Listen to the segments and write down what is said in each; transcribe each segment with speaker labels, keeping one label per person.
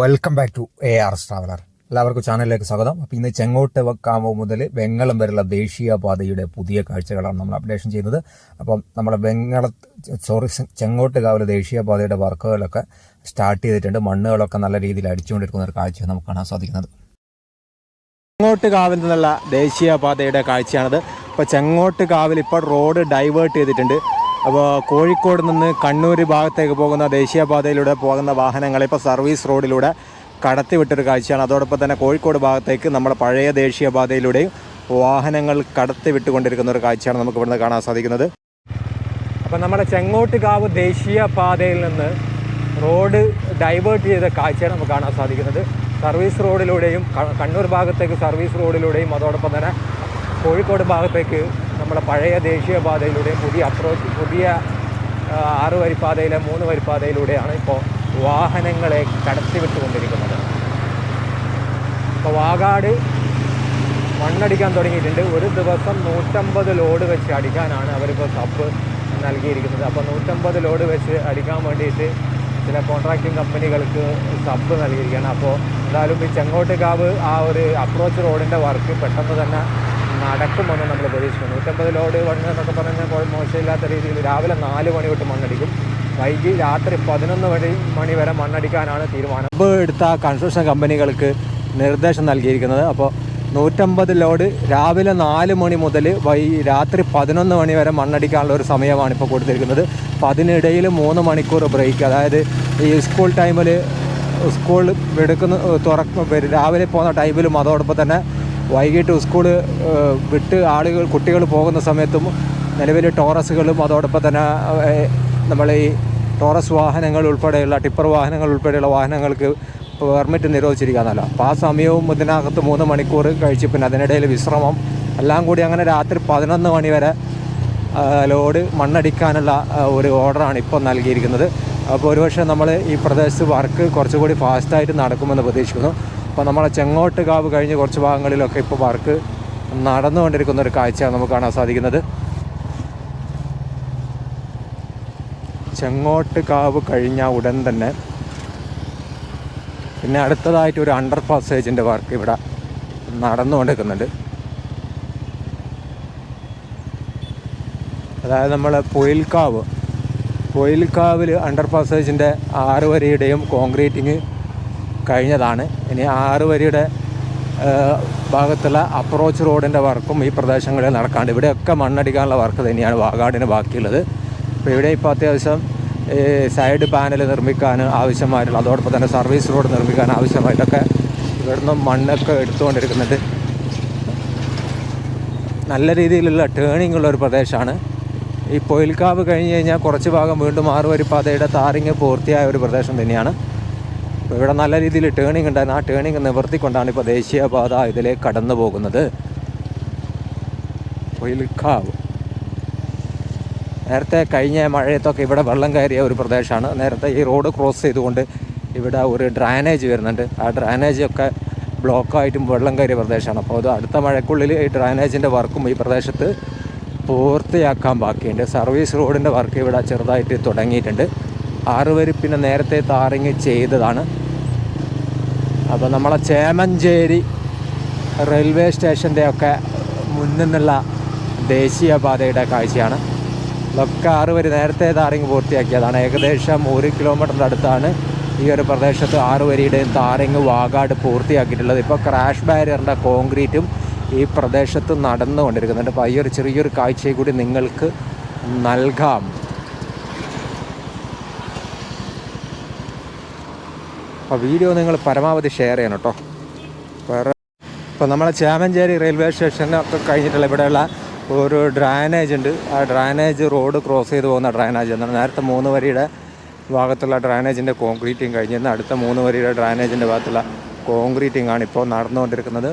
Speaker 1: Welcome back to A R traveller എല്ലാവർക്കും ചാനലിലേക്ക് സ്വാഗതം. അപ്പോൾ ഇന്ന് ചെങ്ങോട്ട് വക്കാമോ മുതൽ വെങ്ങളം വരെയുള്ള ദേശീയപാതയുടെ പുതിയ കാഴ്ചകളാണ് നമ്മൾ അപ്ഡേഷൻ ചെയ്യുന്നത്. അപ്പം നമ്മുടെ വെങ്ങള സോറി ചെങ്ങോട്ട് കാവിലെ ദേശീയപാതയുടെ വർക്കുകളൊക്കെ സ്റ്റാർട്ട് ചെയ്തിട്ടുണ്ട്. മണ്ണുകളൊക്കെ നല്ല രീതിയിൽ അടിച്ചുകൊണ്ടിരിക്കുന്ന ഒരു കാഴ്ച നമുക്ക് കാണാൻ സാധിക്കുന്നത്.
Speaker 2: ചെങ്ങോട്ട് കാവിൽ നിന്നുള്ള ദേശീയപാതയുടെ കാഴ്ചയാണത്. അപ്പോൾ ചെങ്ങോട്ട് കാവിൽ ഇപ്പോൾ റോഡ് ഡൈവേർട്ട് ചെയ്തിട്ടുണ്ട്. അപ്പോൾ കോഴിക്കോട് നിന്ന് കണ്ണൂർ ഭാഗത്തേക്ക് പോകുന്ന ദേശീയപാതയിലൂടെ പോകുന്ന വാഹനങ്ങളെ ഇപ്പോൾ സർവീസ് റോഡിലൂടെ കടത്തിവിട്ടൊരു കാഴ്ചയാണ്. അതോടൊപ്പം തന്നെ കോഴിക്കോട് ഭാഗത്തേക്ക് നമ്മുടെ പഴയ ദേശീയപാതയിലൂടെയും വാഹനങ്ങൾ കടത്തിവിട്ടുകൊണ്ടിരിക്കുന്ന ഒരു കാഴ്ചയാണ് നമുക്ക് ഇവിടുന്ന് കാണാൻ സാധിക്കുന്നത്. അപ്പോൾ നമ്മുടെ ചെങ്ങോട്ടുകാവ് ദേശീയപാതയിൽ നിന്ന് റോഡ് ഡൈവേർട്ട് ചെയ്ത കാഴ്ചയാണ് നമുക്ക് കാണാൻ സാധിക്കുന്നത്. സർവീസ് റോഡിലൂടെയും കണ്ണൂർ ഭാഗത്തേക്ക് സർവീസ് റോഡിലൂടെയും അതോടൊപ്പം തന്നെ കോഴിക്കോട് ഭാഗത്തേക്ക് നമ്മുടെ പഴയ ദേശീയപാതയിലൂടെയും പുതിയ അപ്രോച്ച് പുതിയ ആറ് വരിപ്പാതയിലെ മൂന്ന് വരിപ്പാതയിലൂടെയാണ് ഇപ്പോൾ വാഹനങ്ങളെ കടത്തിവിട്ടുകൊണ്ടിരിക്കുന്നത്. ഇപ്പോൾ വാഗാട് മണ്ണടിക്കാൻ തുടങ്ങിയിട്ടുണ്ട്. ഒരു ദിവസം നൂറ്റമ്പത് ലോഡ് വെച്ച് അടിക്കാനാണ് അവരിപ്പോൾ സബ് നൽകിയിരിക്കുന്നത്. അപ്പോൾ നൂറ്റമ്പത് ലോഡ് വെച്ച് അടിക്കാൻ വേണ്ടിയിട്ട് ചില കോൺട്രാക്റ്റിംഗ് കമ്പനികൾക്ക് സബ് നൽകിയിരിക്കുകയാണ്. അപ്പോൾ എന്തായാലും ഈ ചെങ്കോട്ടുകാവ് ആ ഒരു അപ്രോച്ച് റോഡിന്റെ വർക്ക് പെട്ടെന്ന് തന്നെ നടക്കുമെന്ന് നമ്മൾ പ്രതീക്ഷിക്കുന്നു. നൂറ്റമ്പത് ലോഡ് മണ്ണ് എന്നൊക്കെ പറഞ്ഞാൽ മോശമില്ലാത്ത രീതിയിൽ രാവിലെ നാല് മണി തൊട്ട് മണ്ണടിക്കും. വൈകി രാത്രി പതിനൊന്ന് മണി മണി വരെ മണ്ണടിക്കാനാണ് തീരുമാനം. മുമ്പ് എടുത്ത കൺസ്ട്രക്ഷൻ കമ്പനികൾക്ക് നിർദ്ദേശം നൽകിയിരിക്കുന്നത്. അപ്പോൾ നൂറ്റമ്പത് ലോഡ് രാവിലെ നാല് മണി മുതൽ വൈ രാത്രി പതിനൊന്ന് മണി വരെ മണ്ണടിക്കാനുള്ള ഒരു സമയമാണ് ഇപ്പോൾ കൊടുത്തിരിക്കുന്നത്. അപ്പോൾ അതിനിടയിൽ മൂന്ന് മണിക്കൂർ ബ്രേക്ക് അതായത് ഈ സ്കൂൾ ടൈമിൽ സ്കൂൾ എടുക്കുന്ന തുറക്ക രാവിലെ പോകുന്ന ടൈമിലും അതോടൊപ്പം തന്നെ വൈകിട്ട് സ്കൂൾ വിട്ട് ആളുകൾ കുട്ടികൾ പോകുന്ന സമയത്തും നിലവിൽ ടോറസുകളും അതോടൊപ്പം തന്നെ നമ്മൾ ഈ ടോറസ് വാഹനങ്ങൾ ഉൾപ്പെടെയുള്ള ടിപ്പർ വാഹനങ്ങൾ ഉൾപ്പെടെയുള്ള വാഹനങ്ങൾക്ക് പെർമിറ്റ് നിരോധിച്ചിരിക്കാന്നല്ല അപ്പോൾ ആ സമയവും ഇതിനകത്ത് മൂന്ന് മണിക്കൂർ കഴിച്ച് പിന്നെ അതിനിടയിൽ വിശ്രമം. എല്ലാം കൂടി അങ്ങനെ രാത്രി പതിനൊന്ന് മണി വരെ ലോഡ് മണ്ണടിക്കാനുള്ള ഒരു ഓർഡറാണ് ഇപ്പോൾ നൽകിയിരിക്കുന്നത്. അപ്പോൾ ഒരുപക്ഷെ നമ്മൾ ഈ പ്രദേശത്ത് വർക്ക് കുറച്ചുകൂടി ഫാസ്റ്റായിട്ട് നടക്കുമെന്ന് പ്രതീക്ഷിക്കുന്നു. അപ്പോൾ നമ്മളെ ചെങ്ങോട്ട് കാവ് കഴിഞ്ഞ് കുറച്ച് ഭാഗങ്ങളിലൊക്കെ ഇപ്പോൾ വർക്ക് നടന്നുകൊണ്ടിരിക്കുന്ന ഒരു കാഴ്ചയാണ് നമുക്ക് കാണാൻ സാധിക്കുന്നത്. ചെങ്ങോട്ട് കാവ് കഴിഞ്ഞ ഉടൻ തന്നെ പിന്നെ അടുത്തതായിട്ട് ഒരു അണ്ടർ പാസേജിന്റെ വർക്ക് ഇവിടെ നടന്നുകൊണ്ടിരിക്കുന്നുണ്ട്. അതായത് നമ്മൾ പൊയിൽക്കാവ്. പൊയിൽക്കാവിൽ അണ്ടർ പാസേജിന്റെ ആറ് വരിയുടെയും കോൺക്രീറ്റിങ് കഴിഞ്ഞതാണ്. ഇനി ആറ് വരിയുടെ ഭാഗത്തുള്ള അപ്രോച്ച് റോഡിന്റെ വർക്കും ഈ പ്രദേശങ്ങളിൽ നടക്കാണ്ട്. ഇവിടെയൊക്കെ മണ്ണടിക്കാനുള്ള വർക്ക് തന്നെയാണ് വാഗാടിന് ബാക്കിയുള്ളത്. അപ്പോൾ ഇവിടെ ഇപ്പോൾ അത്യാവശ്യം സൈഡ് പാനൽ നിർമ്മിക്കാൻ ആവശ്യമായിട്ടുള്ള അതോടൊപ്പം തന്നെ സർവീസ് റോഡ് നിർമ്മിക്കാൻ ആവശ്യമായിട്ടൊക്കെ ഇവിടുന്ന് മണ്ണൊക്കെ എടുത്തുകൊണ്ടിരിക്കുന്നുണ്ട് നല്ല രീതിയിലുള്ള ടേണിംഗ് ഉള്ള ഒരു പ്രദേശമാണ്. ഈ പൊയിൽക്കാവ് കഴിഞ്ഞ് കഴിഞ്ഞാൽ കുറച്ച് ഭാഗം വീണ്ടും ആറുവരി പാതയുടെ താറിങ് പൂർത്തിയായ ഒരു പ്രദേശം തന്നെയാണ്. ഇവിടെ നല്ല രീതിയിൽ ടേണിംഗ് ഉണ്ടായിരുന്നു ആ ടേണിംഗ് നിവർത്തിക്കൊണ്ടാണ് ഇപ്പോൾ ദേശീയപാത ഇതിലേക്ക് കടന്നു പോകുന്നത്. കൊയിൽക്കാവ് നേരത്തെ കഴിഞ്ഞ മഴയത്തൊക്കെ ഇവിടെ വെള്ളം കയറിയ ഒരു പ്രദേശമാണ്. നേരത്തെ ഈ റോഡ് ക്രോസ് ചെയ്തുകൊണ്ട് ഇവിടെ ഒരു ഡ്രാനേജ് വരുന്നുണ്ട്. ആ ഡ്രാനേജ് ഒക്കെ ബ്ലോക്കായിട്ടും വെള്ളം കയറിയ പ്രദേശമാണ്. അപ്പോൾ അത് അടുത്ത മഴക്കുള്ളിൽ ഈ ഡ്രാനേജിന്റെ വർക്കും ഈ പ്രദേശത്ത് പൂർത്തിയാക്കാൻ ബാക്കിയുണ്ട്. സർവീസ് റോഡിന്റെ വർക്ക് ഇവിടെ ചെറുതായിട്ട് തുടങ്ങിയിട്ടുണ്ട്. ആറുവരി പിന്നെ നേരത്തെ താറിങ് ചെയ്തതാണ്. അപ്പോൾ നമ്മളെ ചേമഞ്ചേരി റെയിൽവേ സ്റ്റേഷന്റെ ഒക്കെ മുന്നിൽ നിന്നുള്ള ദേശീയപാതയുടെ കാഴ്ചയാണ്. ഇതൊക്കെ ആറ് വരി നേരത്തെ താറിങ് പൂർത്തിയാക്കിയതാണ്. ഏകദേശം ഒരു കിലോമീറ്ററിന്റെ അടുത്താണ് ഈ ഒരു പ്രദേശത്ത് ആറ് വരിയുടെയും താറിങ് വാഗാട് പൂർത്തിയാക്കിയിട്ടുള്ളത്. ഇപ്പോൾ ക്രാഷ് ബാരിയറിന്റെ കോൺക്രീറ്റും ഈ പ്രദേശത്ത് നടന്നുകൊണ്ടിരിക്കുന്നുണ്ട്. അപ്പോൾ ഈ ഒരു ചെറിയൊരു കാഴ്ചയും കൂടി നിങ്ങൾക്ക് നൽകാം. അപ്പോൾ വീഡിയോ നിങ്ങൾ പരമാവധി ഷെയർ ചെയ്യണം കേട്ടോ. വേറെ ഇപ്പോൾ നമ്മളെ ചേമഞ്ചേരി റെയിൽവേ സ്റ്റേഷനൊക്കെ കഴിഞ്ഞിട്ടുള്ള ഇവിടെയുള്ള ഒരു ഡ്രാനേജ് ഉണ്ട്. ആ ഡ്രാനേജ് റോഡ് ക്രോസ് ചെയ്ത് പോകുന്ന ഡ്രാനേജ് എന്നാണ്. നേരത്തെ മൂന്ന് വരിയുടെ ഭാഗത്തുള്ള ഡ്രാനേജിന്റെ കോൺക്രീറ്റിങ് കഴിഞ്ഞിരുന്ന അടുത്ത മൂന്ന് വരിയുടെ ഡ്രാനേജിന്റെ ഭാഗത്തുള്ള കോൺക്രീറ്റിംഗ് ആണ് ഇപ്പോൾ നടന്നുകൊണ്ടിരിക്കുന്നത്.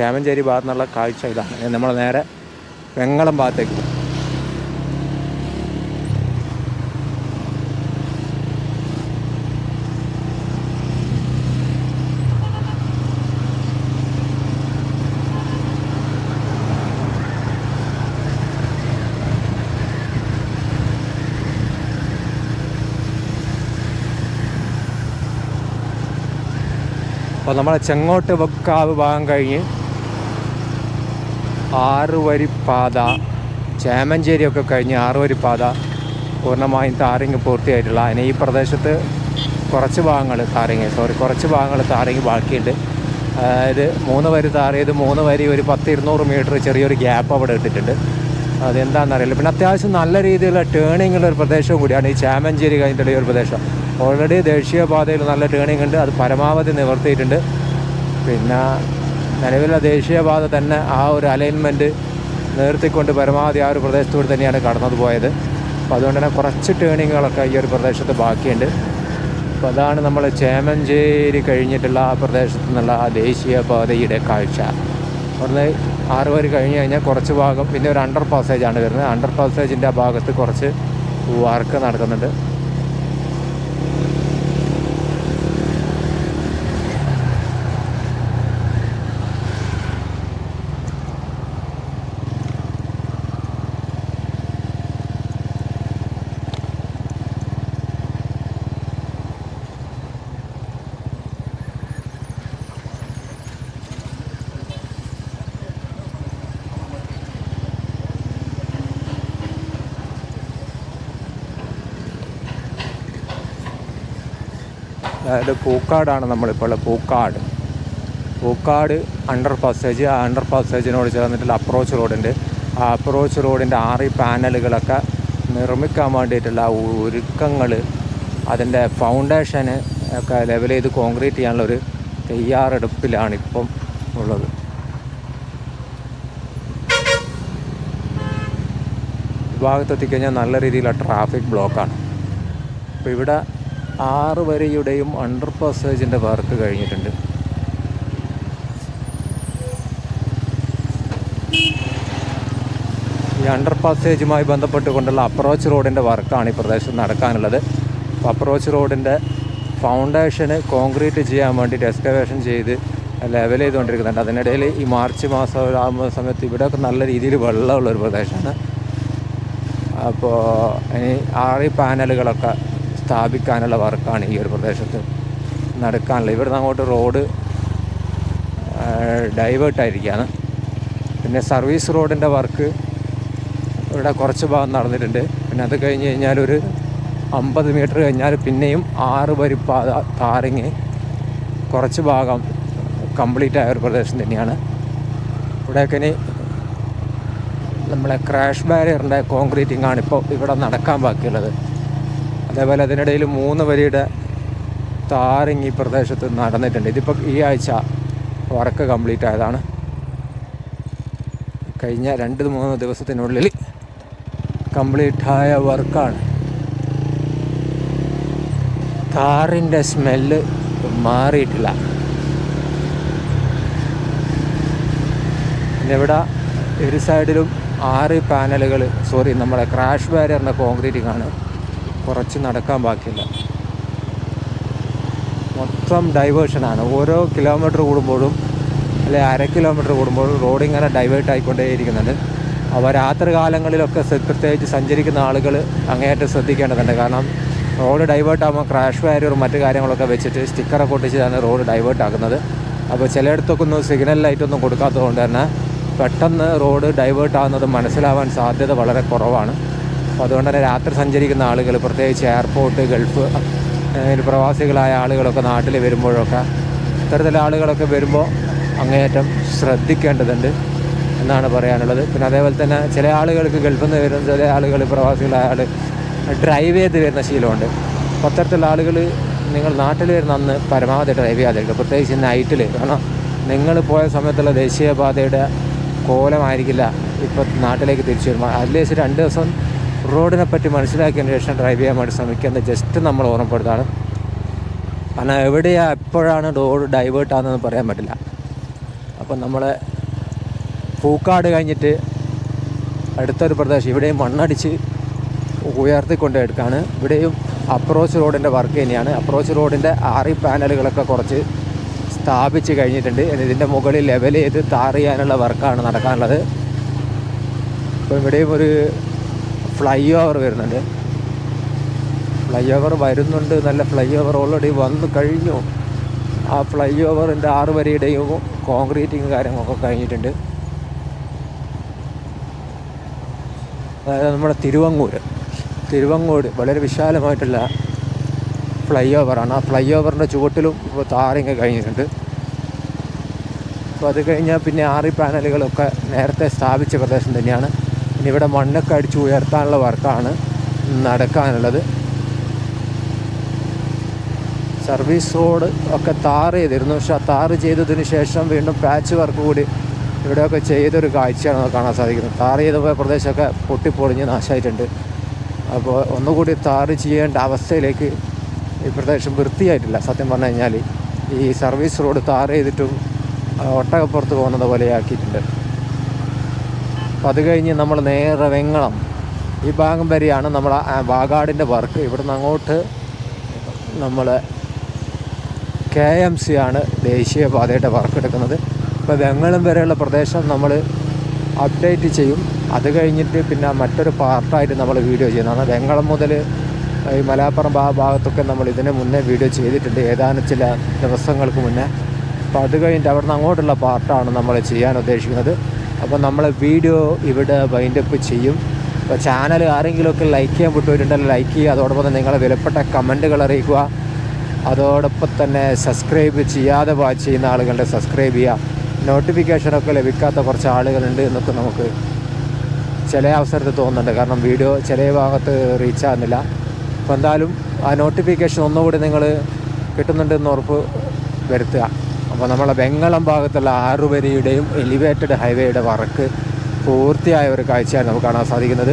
Speaker 2: ചേമഞ്ചേരി ഭാഗത്തുനിന്നുള്ള കാഴ്ച ഇതാണ്. നമ്മൾ നേരെ വെങ്ങളം ഭാഗത്തേക്ക്. അപ്പോൾ നമ്മളെ ചെങ്ങോട്ട് കാവ് ഭാഗം കഴിഞ്ഞ് ആറ് വരി പാത ചേമഞ്ചേരിയൊക്കെ കഴിഞ്ഞ് ആറ് വരി പാത പൂർണമായും താറിങ് പൂർത്തിയായിട്ടുള്ള അതിന് ഈ പ്രദേശത്ത് കുറച്ച് ഭാഗങ്ങൾ താറിങ് സോറി കുറച്ച് ഭാഗങ്ങൾ താറിങ് ബാക്കിയുണ്ട്. അതായത് മൂന്ന് വരി താറിയത് മൂന്ന് വരി ഒരു പത്ത് ഇരുന്നൂറ് മീറ്റർ ചെറിയൊരു ഗ്യാപ്പ് അവിടെ ഇട്ടിട്ടുണ്ട്. അതെന്താണെന്നറിയില്ല പിന്നെ അത്യാവശ്യം നല്ല രീതിയിലുള്ള ടേണിംഗ് ഉള്ള ഒരു പ്രദേശവും കൂടിയാണ് ഈ ചാമഞ്ചേരി കഴിഞ്ഞിട്ടുള്ള ഈ ഒരു പ്രദേശം. ഓൾറെഡി ദേശീയപാതയിൽ നല്ല ടേണിംഗ് ഉണ്ട് അത് പരമാവധി നിവർത്തിയിട്ടുണ്ട്. പിന്നെ നിലവിലെ ദേശീയപാത തന്നെ ആ ഒരു അലൈൻമെന്റ് നിർത്തിക്കൊണ്ട് പരമാവധി ആ ഒരു പ്രദേശത്തൂടെ തന്നെയാണ് കടന്നത് പോയത്. അപ്പോൾ അതുകൊണ്ട് തന്നെ കുറച്ച് ടേണിങ്ങുകളൊക്കെ ഈ ഒരു പ്രദേശത്ത് ബാക്കിയുണ്ട്. അപ്പോൾ അതാണ് നമ്മൾ ചേമഞ്ചേരി കഴിഞ്ഞിട്ടുള്ള ആ പ്രദേശത്തു നിന്നുള്ള ആ ദേശീയപാതയുടെ കാഴ്ച. അവിടുന്ന് ആറ് വരി കഴിഞ്ഞ് കഴിഞ്ഞാൽ കുറച്ച് ഭാഗം പിന്നെ ഒരു അണ്ടർ പാസേജാണ് വരുന്നത്. അണ്ടർ പാസേജിന്റെ ആ ഭാഗത്ത് കുറച്ച് വർക്ക് നടക്കുന്നുണ്ട്. അതായത് പൂക്കാടാണ് നമ്മളിപ്പോൾ ഉള്ളത്. പൂക്കാട്. പൂക്കാട് അണ്ടർ പാസേജ് ആ അണ്ടർ പാസേജിനോട് ചേർന്നിട്ടുള്ള അപ്രോച്ച് റോഡുണ്ട് ആ അപ്രോച്ച് റോഡിന്റെ ആറ് പാനലുകളൊക്കെ നിർമ്മിക്കാൻ വേണ്ടിയിട്ടുള്ള ഒരുക്കങ്ങൾ അതിന്റെ ഫൗണ്ടേഷന് ഒക്കെ ലെവൽ ചെയ്ത് കോൺക്രീറ്റ് ചെയ്യാനുള്ള ഒരു തയ്യാറെടുപ്പിലാണ് ഇപ്പം ഉള്ളത്. ഈ ഭാഗത്ത് നല്ല രീതിയിലുള്ള ട്രാഫിക് ബ്ലോക്കാണ് അപ്പോൾ ഇവിടെ ആറ് വരെയുടെയും അണ്ടർ പാസേജിന്റെ വർക്ക് കഴിഞ്ഞിട്ടുണ്ട്. ഈ അണ്ടർ പാസേജുമായി ബന്ധപ്പെട്ടുകൊണ്ടുള്ള അപ്രോച്ച് റോഡിന്റെ വർക്കാണ് ഈ പ്രദേശത്ത് നടക്കാനുള്ളത്. അപ്രോച്ച് റോഡിന്റെ ഫൗണ്ടേഷന് കോൺക്രീറ്റ് ചെയ്യാൻ വേണ്ടിയിട്ട് എക്സ്കവേഷൻ ചെയ്ത് ലെവൽ ചെയ്തുകൊണ്ടിരിക്കുന്നുണ്ട്. അതിനിടയിൽ ഈ മാർച്ച് മാസം ആകുന്ന സമയത്ത് ഇവിടെയൊക്കെ നല്ല രീതിയിൽ വെള്ളമുള്ളൊരു പ്രദേശമാണ്. അപ്പോൾ ഇനി ആറ് പാനലുകളൊക്കെ സ്ഥാപിക്കാനുള്ള വർക്കാണ് ഈ ഒരു പ്രദേശത്ത് നടക്കാനുള്ളത്. ഇവിടുന്ന് അങ്ങോട്ട് റോഡ് ഡൈവേർട്ടായിരിക്കുകയാണ് പിന്നെ സർവീസ് റോഡിന്റെ വർക്ക് ഇവിടെ കുറച്ച് ഭാഗം നടന്നിട്ടുണ്ട്. പിന്നെ അത് കഴിഞ്ഞ് കഴിഞ്ഞാൽ ഒരു അമ്പത് മീറ്റർ കഴിഞ്ഞാൽ പിന്നെയും ആറ് വരി പാത താരങ്ങി കുറച്ച് ഭാഗം കംപ്ലീറ്റ് ആയ ഒരു പ്രദേശം തന്നെയാണ്. ഇവിടെയൊക്കെ ഇനി നമ്മളെ ക്രാഷ് ബാരിയറിന്റെ കോൺക്രീറ്റിംഗ് ഇപ്പോൾ ഇവിടെ നടക്കാൻ ബാക്കിയുള്ളത്. അതേപോലെ അതിനിടയിൽ മൂന്ന് വരിയുടെ താറിങ് ഈ പ്രദേശത്ത് നടന്നിട്ടുണ്ട്. ഇതിപ്പോൾ ഈ ആഴ്ച വർക്ക് കംപ്ലീറ്റ് ആയതാണ്. കഴിഞ്ഞ രണ്ട് മൂന്ന് ദിവസത്തിനുള്ളിൽ കംപ്ലീറ്റ് ആയ വർക്കാണ്. താറിന്റെ സ്മെല്ല് മാറിയിട്ടില്ല. ഇവിടെ ഒരു സൈഡിലും ആറ് പാനലുകൾ സോറി നമ്മുടെ ക്രാഷ് ബാരിയറിന്റെ കോൺക്രീറ്റിംഗ് ആണ് കുറച്ച് നടക്കാൻ ബാക്കിയില്ല. മൊത്തം ഡൈവേർഷനാണ് ഓരോ കിലോമീറ്റർ കൂടുമ്പോഴും അല്ലെ അര കിലോമീറ്റർ കൂടുമ്പോഴും റോഡ് ഇങ്ങനെ ഡൈവേർട്ട് ആയിക്കൊണ്ടേയിരിക്കുന്നുണ്ട് അപ്പോൾ രാത്രി കാലങ്ങളിലൊക്കെ സ- പ്രത്യേകിച്ച് സഞ്ചരിക്കുന്ന ആളുകൾ അങ്ങേയറ്റം ശ്രദ്ധിക്കേണ്ടതുണ്ട്. കാരണം റോഡ് ഡൈവേർട്ട് ആകുമ്പോൾ ക്രാഷ് വാരിയറും മറ്റു കാര്യങ്ങളൊക്കെ വെച്ചിട്ട് സ്റ്റിക്കറൊക്കെ ഒട്ടിച്ചാണ് റോഡ് ഡൈവേർട്ട് ആക്കുന്നത്. അപ്പോൾ ചിലയിടത്തൊക്കെ ഒന്നും സിഗ്നൽ ലൈറ്റൊന്നും കൊടുക്കാത്തതുകൊണ്ട് തന്നെ പെട്ടെന്ന് റോഡ് ഡൈവേർട്ട് ആകുന്നത് മനസ്സിലാവാൻ സാധ്യത വളരെ കുറവാണ്. അപ്പോൾ അതുകൊണ്ട് തന്നെ രാത്രി സഞ്ചരിക്കുന്ന ആളുകൾ പ്രത്യേകിച്ച് എയർപോർട്ട് ഗൾഫ് പ്രവാസികളായ ആളുകളൊക്കെ നാട്ടിൽ വരുമ്പോഴൊക്കെ ഇത്തരത്തിലുള്ള ആളുകളൊക്കെ വരുമ്പോൾ അങ്ങേയറ്റം ശ്രദ്ധിക്കേണ്ടതുണ്ട് എന്നാണ് പറയാനുള്ളത്. പിന്നെ അതേപോലെ തന്നെ ചില ആളുകൾക്ക് ഗൾഫിൽ നിന്ന് വരുന്ന ചില ആളുകൾ പ്രവാസികളായ ആൾ ഡ്രൈവ് ചെയ്ത് വരുന്ന ശീലമുണ്ട്. അപ്പോൾ അത്തരത്തിലുള്ള ആളുകൾ നിങ്ങൾ നാട്ടിൽ വരുന്ന അന്ന് പരമാവധി ഡ്രൈവ് ചെയ്യാതിരിക്കുക. പ്രത്യേകിച്ച് നൈറ്റിൽ കാരണം നിങ്ങൾ പോയ സമയത്തുള്ള ദേശീയപാതയുടെ കോലമായിരിക്കില്ല ഇപ്പോൾ നാട്ടിലേക്ക് തിരിച്ചു വരുമ്പോൾ. അറ്റ്ലീസ്റ്റ് രണ്ട് ദിവസം റോഡിനെ പറ്റി മനസ്സിലാക്കിയതിന് ശേഷം ഡ്രൈവ് ചെയ്യാൻ വേണ്ടി ശ്രമിക്കുന്നത് ജസ്റ്റ് നമ്മൾ ഓർമ്മപ്പെടുത്താണ്. കാരണം എവിടെയാണ് എപ്പോഴാണ് റോഡ് ഡൈവേർട്ട് ആണെന്ന് പറയാൻ പറ്റില്ല. അപ്പം നമ്മൾ പൂക്കാട് കഴിഞ്ഞിട്ട് അടുത്തൊരു പ്രദേശം ഇവിടെയും മണ്ണടിച്ച് ഉയർത്തിക്കൊണ്ട് എടുക്കുകയാണ് ഇവിടെയും അപ്രോച്ച് റോഡിന്റെ വർക്ക് തന്നെയാണ്. അപ്രോച്ച് റോഡിന്റെ ആറി പാനലുകളൊക്കെ കുറച്ച് സ്ഥാപിച്ച് കഴിഞ്ഞിട്ടുണ്ട്. ഇതിന്റെ മുകളിൽ ലെവൽ ചെയ്ത് താറിയാനുള്ള വർക്കാണ് നടക്കാനുള്ളത്. അപ്പോൾ ഇവിടെയും ഒരു ഫ്ലൈ ഓവർ വരുന്നുണ്ട്. ഫ്ലൈ ഓവർ വരുന്നുണ്ട്. നല്ല ഫ്ലൈ ഓവർ ഓൾറെഡി വന്നു കഴിഞ്ഞു. ആ ഫ്ലൈ ഓവറിന്റെ ആറ് വരിയുടെയും കോൺക്രീറ്റിങ് കാര്യങ്ങളൊക്കെ കഴിഞ്ഞിട്ടുണ്ട്. അതായത് നമ്മുടെ തിരുവങ്ങൂർ തിരുവങ്ങൂർ വളരെ വിശാലമായിട്ടുള്ള ഫ്ലൈ ഓവറാണ് ആ ഫ്ലൈ ഓവറിന്റെ ചുവട്ടിലും ഇപ്പോൾ താറിങ് കഴിഞ്ഞിട്ടുണ്ട്. അപ്പോൾ അത് കഴിഞ്ഞാൽ പിന്നെ ആറി പാനലുകളൊക്കെ നേരത്തെ സ്ഥാപിച്ച പ്രദേശം തന്നെയാണ്. ഇനി ഇവിടെ മണ്ണൊക്കെ അടിച്ച് ഉയർത്താനുള്ള വർക്കാണ് നടക്കാനുള്ളത്. സർവീസ് റോഡ് ഒക്കെ താർ ചെയ്തിരുന്നു. പക്ഷെ ആ താർ ചെയ്തതിന് ശേഷം വീണ്ടും പാച്ച് വർക്ക് കൂടി ഇവിടെയൊക്കെ ചെയ്തൊരു കാഴ്ചയാണ് നമുക്ക് കാണാൻ സാധിക്കുന്നത്. താർ ചെയ്ത പോയ പ്രദേശമൊക്കെ പൊട്ടിപ്പൊളിഞ്ഞ് നാശമായിട്ടുണ്ട് അപ്പോൾ ഒന്നുകൂടി താർ ചെയ്യേണ്ട അവസ്ഥയിലേക്ക് ഈ പ്രദേശം വൃത്തിയായിട്ടില്ല. സത്യം പറഞ്ഞു കഴിഞ്ഞാൽ ഈ സർവീസ് റോഡ് താർ ചെയ്തിട്ടും ഒട്ടകപ്പുറത്ത് പോകുന്നത് പോലെ ആക്കിയിട്ടുണ്ട് അപ്പം അത് കഴിഞ്ഞ് നമ്മൾ നേരെ വെങ്ങളം. ഈ ഭാഗം വരെയാണ് നമ്മൾ വാഗാടിന്റെ വർക്ക്. ഇവിടുന്ന് അങ്ങോട്ട് നമ്മൾ കെ എം സി ആണ് ദേശീയപാതയുടെ വർക്ക് എടുക്കുന്നത്. അപ്പോൾ വെങ്ങളം വരെയുള്ള പ്രദേശം നമ്മൾ അപ്ഡേറ്റ് ചെയ്യും. അത് കഴിഞ്ഞിട്ട് പിന്നെ മറ്റൊരു പാർട്ടായിട്ട് നമ്മൾ വീഡിയോ ചെയ്യുന്നതാണ് വെങ്ങളം മുതൽ ഈ മലാപ്പുറം ഭാ ഭാഗത്തൊക്കെ നമ്മൾ ഇതിന് മുന്നേ വീഡിയോ ചെയ്തിട്ടുണ്ട്. ഏതാനും ചില ദിവസങ്ങൾക്ക് മുന്നേ. അപ്പോൾ അത് കഴിഞ്ഞിട്ട് അവിടുന്ന് അങ്ങോട്ടുള്ള പാർട്ടാണ് നമ്മൾ ചെയ്യാൻ ഉദ്ദേശിക്കുന്നത്. അപ്പോൾ നമ്മൾ വീഡിയോ ഇവിടെ വൈൻഡപ്പ് ചെയ്യും. അപ്പോൾ ചാനൽ ആരെങ്കിലുമൊക്കെ ലൈക്ക് ചെയ്യാൻ പറ്റുമായിട്ടുണ്ടെങ്കിൽ ലൈക്ക് ചെയ്യുക. അതോടൊപ്പം തന്നെ നിങ്ങളെ വിലപ്പെട്ട കമന്റുകൾ അറിയിക്കുക. അതോടൊപ്പം തന്നെ സബ്സ്ക്രൈബ് ചെയ്യാതെ വാച്ച് ചെയ്യുന്ന ആളുകളുടെ സബ്സ്ക്രൈബ് ചെയ്യുക. നോട്ടിഫിക്കേഷനൊക്കെ ലഭിക്കാത്ത കുറച്ച് ആളുകളുണ്ട് എന്നൊക്കെ നമുക്ക് ചില അവസരത്തിൽ തോന്നുന്നുണ്ട്. കാരണം വീഡിയോ ചില ഭാഗത്ത് റീച്ച് ആകുന്നില്ല അപ്പോൾ എന്തായാലും ആ നോട്ടിഫിക്കേഷൻ ഒന്നുകൂടി നിങ്ങൾ കിട്ടുന്നുണ്ടെന്ന് ഉറപ്പ് വരുത്തുക. അപ്പോൾ നമ്മളെ വെങ്ങളം ഭാഗത്തുള്ള ആറുവരിയുടെയും എലിവേറ്റഡ് ഹൈവേയുടെ വർക്ക് പൂർത്തിയായ ഒരു കാഴ്ചയാണ് നമുക്ക് കാണാൻ സാധിക്കുന്നത്.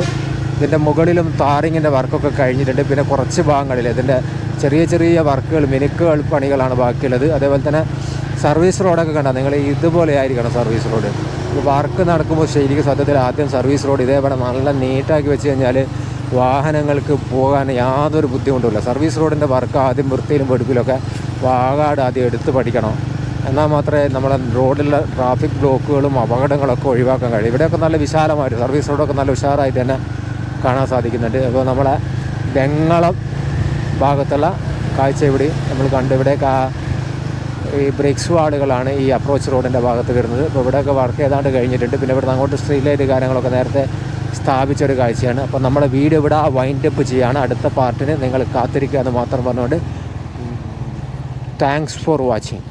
Speaker 2: ഇതിന്റെ മുകളിലും താറിങ്ങിന്റെ വർക്കൊക്കെ കഴിഞ്ഞിട്ടുണ്ട്. പിന്നെ കുറച്ച് ഭാഗങ്ങളിൽ ഇതിന്റെ ചെറിയ ചെറിയ വർക്കുകൾ മിനുക്കുകൾ പണികളാണ് ബാക്കിയുള്ളത്. അതേപോലെ തന്നെ സർവീസ് റോഡൊക്കെ കണ്ടാൽ നിങ്ങൾ ഇതുപോലെ ആയിരിക്കണം സർവീസ് റോഡ്. വർക്ക് നടക്കുമ്പോൾ ശരിക്കും സത്യത്തിൽ ആദ്യം സർവീസ് റോഡ് ഇതേപോലെ നല്ല നീറ്റാക്കി വെച്ച് കഴിഞ്ഞാൽ വാഹനങ്ങൾക്ക് പോകാൻ യാതൊരു ബുദ്ധിമുട്ടുമില്ല. സർവീസ് റോഡിന്റെ വർക്ക് ആദ്യം വൃത്തിയിലും വെടുപ്പിലൊക്കെ വാകാട് ആദ്യം എടുത്ത് പഠിക്കണം. എന്നാൽ മാത്രമേ നമ്മുടെ റോഡിലെ ട്രാഫിക് ബ്ലോക്കുകളും അപകടങ്ങളൊക്കെ ഒഴിവാക്കാൻ കഴിയും. ഇവിടെയൊക്കെ നല്ല വിശാലമായിട്ട് സർവീസ് റോഡൊക്കെ നല്ല ഉഷാറായിട്ട് തന്നെ കാണാൻ സാധിക്കുന്നുണ്ട്. അപ്പോൾ നമ്മളെ വെങ്ങളം ഭാഗത്തുള്ള കാഴ്ച ഇവിടെ നമ്മൾ കണ്ട് ഇവിടെയൊക്കെ ഈ ബ്രേക്സ് വാർഡുകളാണ് ഈ അപ്രോച്ച് റോഡിന്റെ ഭാഗത്ത് വരുന്നത്. അപ്പോൾ ഇവിടെയൊക്കെ വർക്ക് ഏതാണ്ട് കഴിഞ്ഞിട്ടുണ്ട്. പിന്നെ ഇവിടുന്ന് അങ്ങോട്ട് സ്ട്രീറ്റ് ലൈറ്റ് കാര്യങ്ങളൊക്കെ നേരത്തെ സ്ഥാപിച്ച ഒരു കാഴ്ചയാണ്. അപ്പോൾ നമ്മുടെ വീഡിയോ ഇവിടെ വൈൻഡപ്പ് ചെയ്യുകയാണ് അടുത്ത പാർട്ടിന് നിങ്ങൾ കാത്തിരിക്കുക എന്ന് മാത്രം പറഞ്ഞുകൊണ്ട് താങ്ക്സ് ഫോർ വാച്ചിങ്